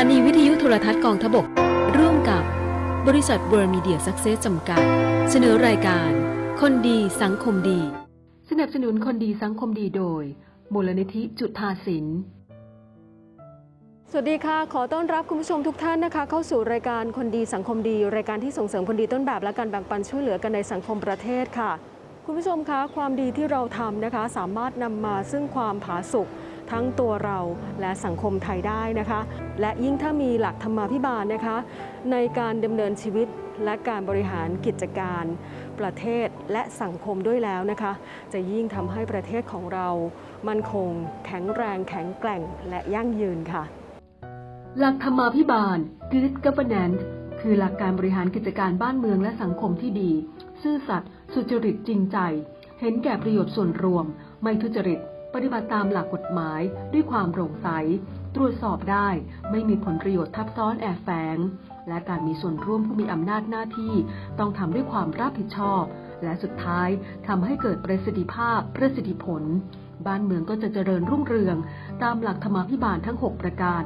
านีวิทยุโทรทัศน์กองทพบก ร่วมกับบริษัทเวิร์มีเดียซักเซสจำกัด เสนอรายการ คนดีสังคมดี สนับสนุนคนดีสังคมดีโดย มูลนิธิจุฑาศิลป์สวัสดีค่ะ ขอต้อนรับคุณผู้ชมทุกท่านนะคะ เข้าสู่รายการคนดีสังคมดี รายการที่ส่งเสริมคนดีต้นแบบ และการแบ่งปันช่วยเหลือกันในสังคมประเทศค่ะ คุณผู้ชมคะความดีที่เราทำนะคะ สามารถนำมาซึ่งความผาสุก ทั้งตัวเราและสังคมไทยได้นะคะ และยิ่งถ้ามีหลักธรรมาภิบาลนะคะ ในการดำเนินชีวิตและการบริหารกิจการ ประเทศและสังคมด้วยแล้วนะคะ จะยิ่งทำให้ประเทศของเรามั่นคง แข็งแรง แข็งแกร่ง และยั่งยืนค่ะ หลักธรรมาภิบาล Good Governance คือหลักการบริหารกิจการบ้านเมืองและสังคมที่ดี ซื่อสัตย์สุจริตจริงใจ เห็นแก่ประโยชน์ส่วนรวม ไม่ทุจริต ปฏิบัติตามหลักกฎหมายด้วยความโปร่งใส ตรวจสอบได้ไม่มีผลประโยชน์ทับซ้อนแอบแฝง และการมีส่วนร่วมผู้มีอำนาจหน้าที่ ต้องทำด้วยความรับผิดชอบ และสุดท้ายทำให้เกิดประสิทธิภาพประสิทธิผล บ้านเมืองก็จะเจริญรุ่งเรือง ตามหลักธรรมาภิบาลทั้ง 6 ประการ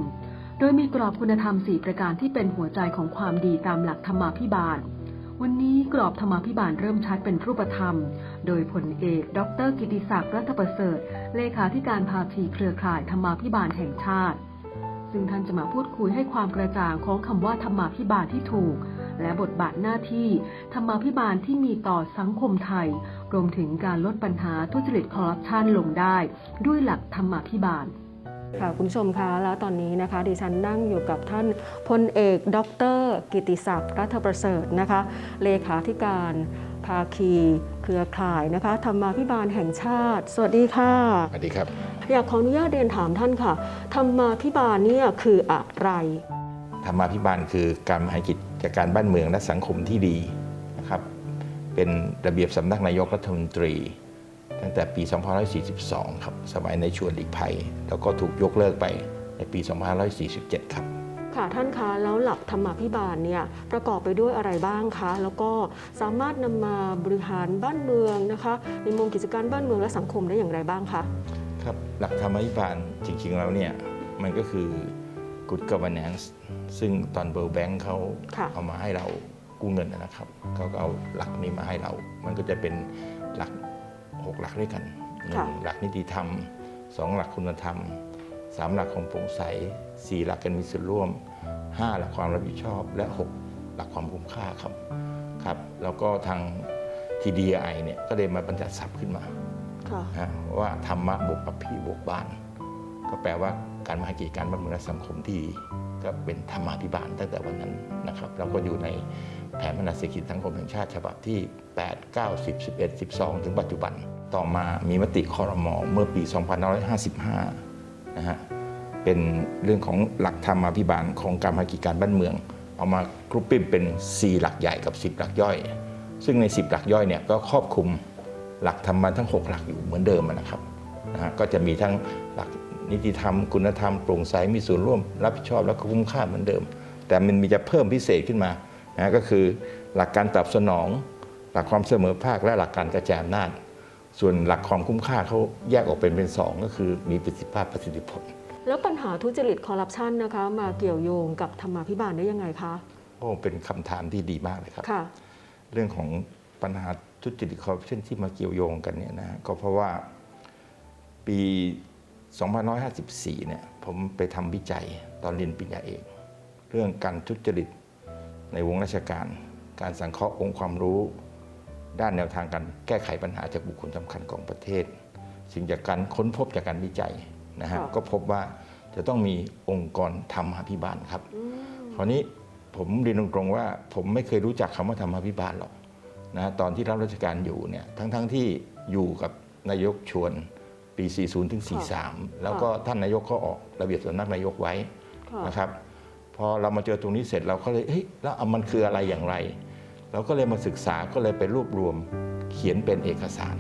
โดยมีกรอบคุณธรรม 4 ประการที่เป็นหัวใจของความดีตามหลักธรรมาภิบาล วันนี้กรอบธรรมาภิบาลเริ่มชัดเป็นรูปธรรม โดยผลเอก ดรกิติศักดิ์รัฐประเสริฐ เลขาธิการภาคีเครือข่ายธรรมาภิบาลแห่งชาติ ซึ่งท่านจะมาพูดคุยให้ความกระจ่างของคำว่าธรรมาภิบาลที่ถูก และบทบาทหน้าที่ธรรมาภิบาลที่มีต่อสังคมไทย รวมถึงการลดปัญหาทุจริตคอร์รัปชันลงได้ ด้วยหลักธรรมาภิบาล ค่ะคุณผู้ชมคะแล้วตอนนี้นะคะ ดิฉันนั่งอยู่กับท่านพลเอก ดร กิติศักดิ์รัฐประเสริฐนะคะ เลขาธิการภาคีเครือข่ายนะคะธรรมาภิบาลแห่งชาติ สวัสดีค่ะ สวัสดีครับ อยากขออนุญาตเรียนถามท่านค่ะธรรมาภิบาลเนี่ยคืออะไร ธรรมาภิบาลคือการบริหารกิจการบ้านเมืองและสังคมที่ดีนะครับ เป็นระเบียบสำนักนายกรัฐมนตรี ตั้งแต่ปี 2542 ครับ สมัยในชวนหลีกภัย แล้วก็ถูกยกเลิกไปในปี 2547 ครับ ค่ะท่านคะ แล้วหลักธรรมาภิบาลเนี่ยประกอบไปด้วยอะไรบ้างคะ แล้วก็สามารถนำมาบริหารบ้านเมืองนะคะ ในมุมกิจการบ้านเมืองและสังคมได้อย่างไรบ้างคะ ครับ หลักธรรมาภิบาลจริงๆแล้วเนี่ยมันก็คือ good governance ซึ่งตอน World Bank เขาค่ะเอามาให้เรากู้เงินนะครับเขาก็เอาหลักนี้มาให้เรา มันก็จะเป็นหลัก 6 หลักด้วยกันหนึ่งค่ะหลักนิติธรรม 2 หลักคุณธรรม 3 หลักความโปร่งใส 4 หลักการมีส่วนร่วม 5 หลักความรับผิดชอบ และ 6 หลักความคุ้มค่าครับครับ แล้วก็ทาง TDI เนี่ยก็เลยมาบรรจัดศัพท์ขึ้นมาค่ะฮะว่าธรรมะบวกปัพพีบวกบ้าน ก็แปลว่าการบริหารกิจการบ้านเมืองและสังคมที่ดีก็เป็นธรรมาภิบาลตั้งแต่วันนั้นนะครับ เราก็อยู่ในแผนพัฒนาเศรษฐกิจสังคมแห่งชาติฉบับที่ 8 9 10 11 12 ถึงปัจจุบัน ต่อมามีมติคอรมอเมื่อปี 2555 นะฮะ เป็นเรื่องของหลักธรรมาภิบาลของการบริหากิจการบ้านเมือง เอามากรุ๊ปปิ้งเป็น 4 หลักใหญ่กับ 10 หลักย่อย ซึ่งใน 10 หลักย่อยเนี่ยก็ครอบคลุมหลักธรรมทั้ง 6 หลักอยู่เหมือนเดิมนะครับนะฮะก็จะมีทั้งหลักนิติธรรม คุณธรรม โปร่งใส มีส่วนร่วม รับผิดชอบและก็คุ้มค่าเหมือนเดิม แต่มันมีจะเพิ่มพิเศษขึ้นมานะก็คือหลักการตอบสนอง หลักความเสมอภาคและหลักการกระจายอำนาจ ส่วนหลักความคุ้มค่าเขาแยกออกเป็นเป็นสองก็คือมีประสิทธิภาพประสิทธิผล แล้วปัญหาทุจริตคอร์รัปชันนะคะมาเกี่ยวโยงกับธรรมาภิบาลได้ยังไงคะโอ้เป็นคำถามที่ดีมากเลยครับค่ะเรื่องของปัญหาทุจริตคอร์รัปชันที่มาเกี่ยวโยงกันเนี่ยนะฮะก็เพราะว่าปี 2554 เนี่ยผมไปทำวิจัยตอนเรียนปริญญาเอกเรื่องการทุจริตในวงราชการ การสังเคราะห์องค์ความรู้ ด้านแนวทางการแก้ไขปัญหาจากบุคคลสำคัญของประเทศ สิ่งจากการค้นพบจากการวิจัยนะฮะค่ะก็พบว่าจะต้องมีองค์กรธรรมาภิบาลครับคราวนี้ผมเรียนตรงๆว่า ผมไม่เคยรู้จักคำว่าธรรมาภิบาลหรอกนะตอนที่รับราชการอยู่เนี่ยทั้งๆที่อยู่กับนายกชวนปี 40 ถึง 43 แล้วก็ท่านนายกเขาออกระเบียบสำนักนายกไว้ค่ะนะครับ พอเรามาเจอตรงนี้เสร็จเราก็เลยเฮ้ยแล้วเอามันคืออะไรอย่างไร เราก็เลยมาศึกษาก็เลยไปรวบรวมเขียนเป็นเอกสาร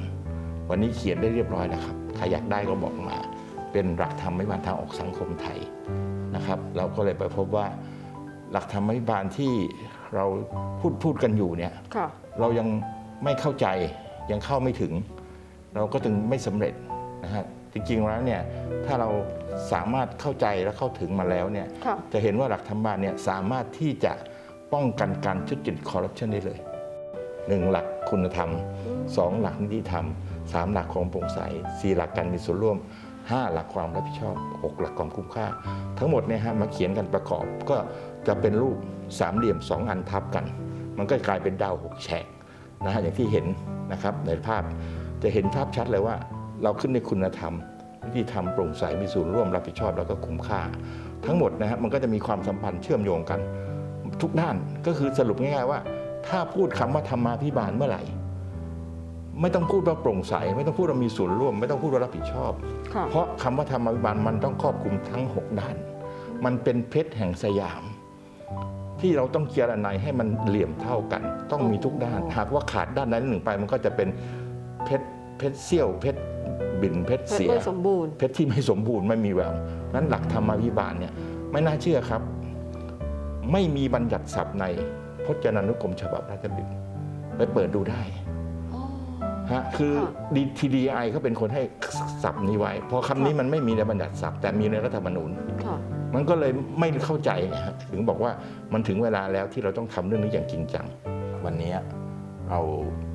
วันนี้เขียนได้เรียบร้อยแล้วครับใครอยากได้ก็บอกมา เป็นหลักธรรมไม่บานทางออกสังคมไทยนะครับ เราก็เลยไปพบว่าหลักธรรมวิบาลที่เราพูดพูดกันอยู่เนี่ยค่ะเรายังไม่เข้าใจยังเข้าไม่ถึง เราก็จึงไม่สำเร็จนะฮะจริงๆแล้วเนี่ยถ้าเราสามารถเข้าใจและเข้าถึงมาแล้วเนี่ยค่ะจะเห็นว่าหลักธรรมะเนี่ยสามารถที่จะ ป้องกันการทุจริตคอร์รัปชันได้เลยหนึ่งหลักคุณธรรมสองหลักนิติธรรมสามหลักความโปร่งใสสี่หลักการมีส่วนร่วมห้าหลักความรับผิดชอบหกหลักความคุ้มค่า ทั้งหมดเนี่ยฮะมาเขียนกันประกอบก็จะเป็นรูปสามเหลี่ยมสองอันทับกัน มันก็กลายเป็นดาวหกแฉกนะฮะอย่างที่เห็นนะครับในภาพจะเห็นภาพชัดเลยว่า เราขึ้นในคุณธรรมนิติธรรมโปร่งใสมีส่วนร่วมรับผิดชอบแล้วก็คุ้มค่า ทั้งหมดนะฮะมันก็จะมีความสัมพันธ์เชื่อมโยงกัน ทุกด้านก็คือสรุปง่ายๆว่า ถ้าพูดคำว่าธรรมาภิบาลเมื่อไหร่ ไม่ต้องพูดว่าโปร่งใส ไม่ต้องพูดว่ามีส่วนร่วม ไม่ต้องพูดว่ารับผิดชอบค่ะเพราะคำว่าธรรมาภิบาลมันต้องครอบคลุมทั้ง 6 ด้าน มันเป็นเพชรแห่งสยาม ที่เราต้องเจรไนให้มันเหลี่ยมเท่ากัน ต้องมีทุกด้าน หากว่าขาดด้านใดด้านหนึ่งไป มันก็จะเป็นเพชรเพชรเสี้ยวเพชรบินเพชรเพชรเสียไม่สมบูรณ์เพชรที่ไม่สมบูรณ์ไม่มีแววนั้นหลักธรรมาภิบาลเนี่ยไม่น่าเชื่อครับ ไม่มีบัญญัติศัพท์ในพจนานุกรมฉบับราชบัณฑิตไปเปิดดูได้อ๋อฮะคือค่ะทีดีไอเขาเป็นคนให้ศัพท์นี้ไว้พอคำนี้มันไม่มีในบัญญัติศัพท์แต่มีในรัฐธรรมนูญค่ะมันก็เลยไม่เข้าใจนะฮะถึงบอกว่ามันถึงเวลาแล้วที่เราต้องทำเรื่องนี้อย่างจริงจัง วันนี้เรา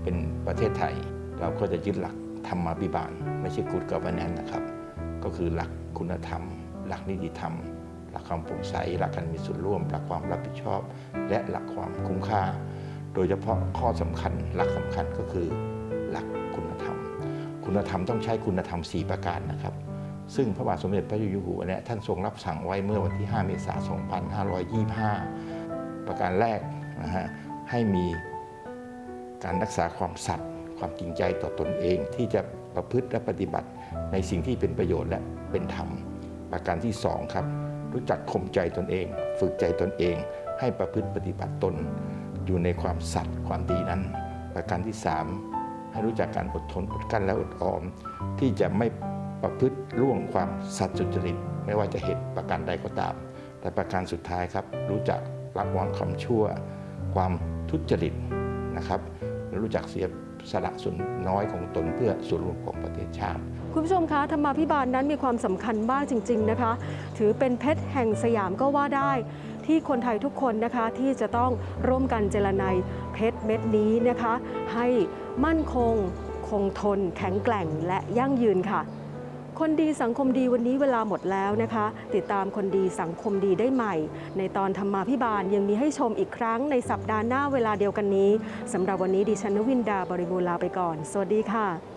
เป็นประเทศไทย เราก็จะยึดหลักธรรมาภิบาล ไม่ใช่ good governance นะครับ ก็คือหลักคุณธรรม หลักนิติธรรม หลักความโปร่งใสหลักการมีส่วนร่วม หลักความรับผิดชอบ และหลักความคุ้มค่า โดยเฉพาะข้อสำคัญหลักสำคัญก็คือหลักคุณธรรม คุณธรรมต้องใช้คุณธรรม 4 ประการนะครับ ซึ่งพระบาทสมเด็จพระเจ้าอยู่หัวเนี่ยท่านทรงรับสั่งไว้เมื่อวันที่ 5 เมษายน 2525 ประการแรกนะฮะให้มีการรักษาความสัตย์ความจริงใจต่อตนเองที่จะประพฤติและปฏิบัติในสิ่งที่เป็นประโยชน์และเป็นธรรม ประการที่สองครับ รู้จักข่มใจตนเอง ฝึกใจตนเอง ให้ประพฤติปฏิบัติตน อยู่ในความสัตย์ความดีนั้น ประการที่สามให้รู้จักการอดทนอดกั้นและอดออม ที่จะไม่ประพฤติล่วงความสัตย์สุจริต ไม่ว่าจะเหตุประการใดก็ตาม แต่ประการสุดท้ายครับ รู้จักละวางความชั่ว ความทุจริตนะครับและรู้จักเสียสละส่วนน้อยของตนเพื่อส่วนรวมของประเทศชาติ คุณผู้ชมคะธรรมาภิบาลนั้นมีความสำคัญมากจริง ๆนะคะ ถือเป็นเพชรแห่งสยามก็ว่าได้ที่คนไทยทุกคนนะคะที่จะต้องร่วมกันเจรไนยเพชรเม็ดนี้นะคะ ให้มั่นคง คงทน แข็งแกร่งและยั่งยืนค่ะ คนดีสังคมดีวันนี้เวลาหมดแล้วนะคะ ติดตามคนดีสังคมดีได้ใหม่ ในตอนธรรมาภิบาลยังมีให้ชมอีกครั้งในสัปดาห์หน้าเวลาเดียวกันนี้สำหรับวันนี้ดิฉันนวินดาบริบูรณ์ลาไปก่อน สวัสดีค่ะ